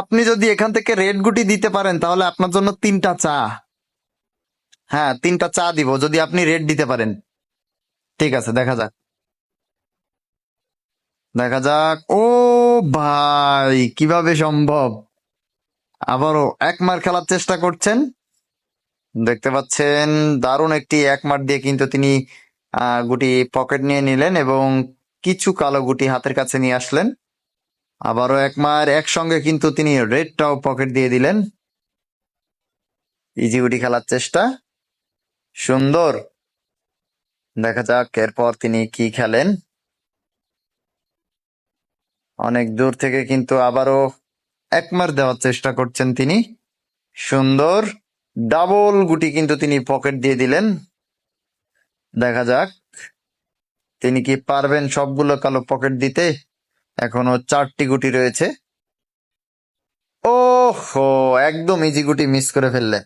আপনি যদি এখান থেকে রেড গুটি দিতে পারেন, তাহলে আপনার জন্য তিনটা চা। হ্যাঁ তিনটা চা দিব, যদি আপনি রেড দিতে পারেন। ঠিক আছে, দেখা যাক। দেখা যাক। ও ভাই, কীভাবে সম্ভব? আবারও এক মার খেলার চেষ্টা করছেন। দেখতে পাচ্ছেন, দারুণ একটি এক মার দিয়ে কিন্তু তিনি গুটি পকেট নিয়ে নিলেন এবং কিছু কালো গুটি হাতের কাছে নিয়ে আসলেন। আবারও এক মার একসঙ্গে কিন্তু তিনি রেডটাও পকেট দিয়ে দিলেন। ইজি গুটি খেলার চেষ্টা। সুন্দর। দেখা যাক এরপর তিনি কি খেলেন। অনেক দূর থেকে কিন্তু আবারও একমার দেওয়ার চেষ্টা করছেন তিনি। সুন্দর। ডাবল গুটি কিন্তু তিনি পকেট দিয়ে দিলেন। দেখা যাক তিনি কি পারবেন সবগুলো কালো পকেট দিতে। এখনও চারটি গুটি রয়েছে। ওহো একদম ইজি গুটি মিস করে ফেললে।